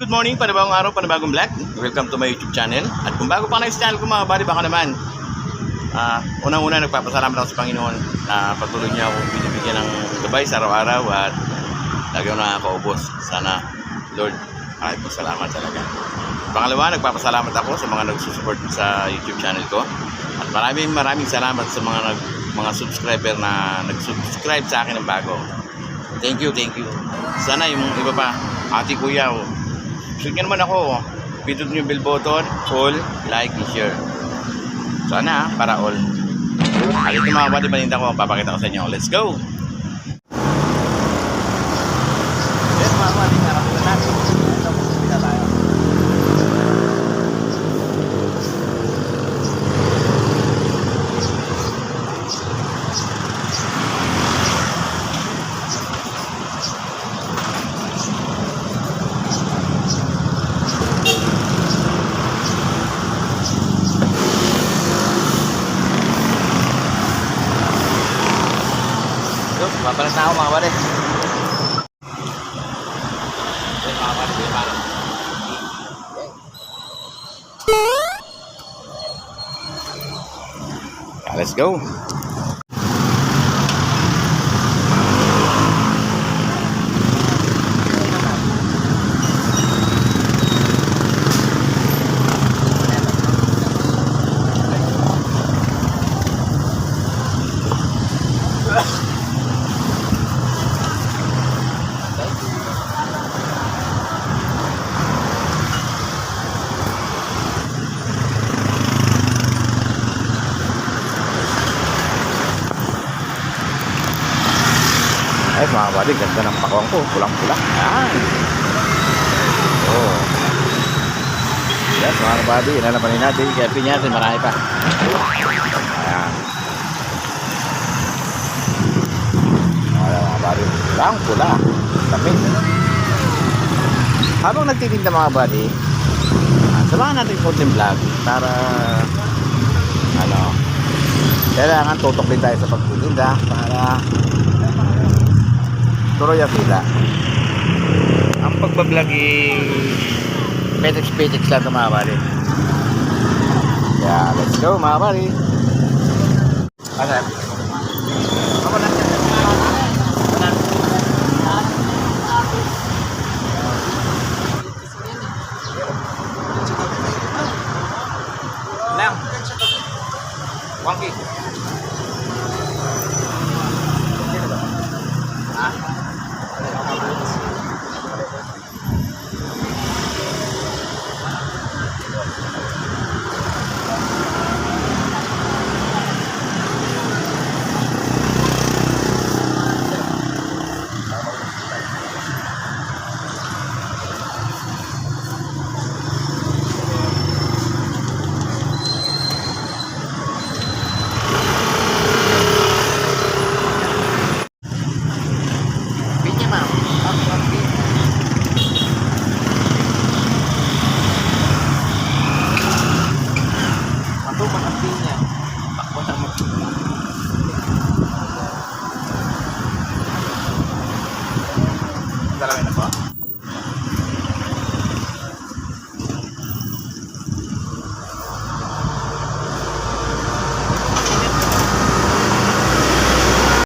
Good morning, panibagong araw, panibagong vlog. Welcome to my YouTube channel. At kung bago pa sa channel ko mga buddy, baka naman, ah, unang-una nagpapasalamat ako sa Panginoon na patuloy niya ako binibigyan ng gabay sa araw-araw at lagi ako nakakaubos. Sana, Lord, maraming salamat talaga. Pangalawa, nagpapasalamat ako sa mga nagsusupport sa YouTube channel ko. At maraming maraming salamat sa mga nag, mga subscriber na nag-subscribe sa akin ng bago. Thank you, thank you. Sana yung iba pa, ate kuya, oh, Sige naman ako, pindot nyo bell button, all, like, and share. Sana, para all. Halito mga buddy, paninda ko, papakita ko sa inyo. Let's go! Yo, papalas na ako mga buddy. Yes, mga sige, parang. Yeah, let's go. Ay, mga buddy, ganda ng pakawang ko. Pulang-pula. Yan. Oh. Yes, mga buddy, inalapanin natin. Kaya natin, marami pa. Ayan. Ayan, mga buddy. Pulang-pula. Lamig. Habang nagtitinda mga buddy, ah, samahan natin yung konting vlog para ano, kailangan tutok din tayo sa pagtitinda para tuloy ang pila. Ang pagbablog eh, petex-petex lang ito mga bari. Yeah, let's go mga bari. Ano? Ako na siya. Lang. Wangki. Dalawin na po.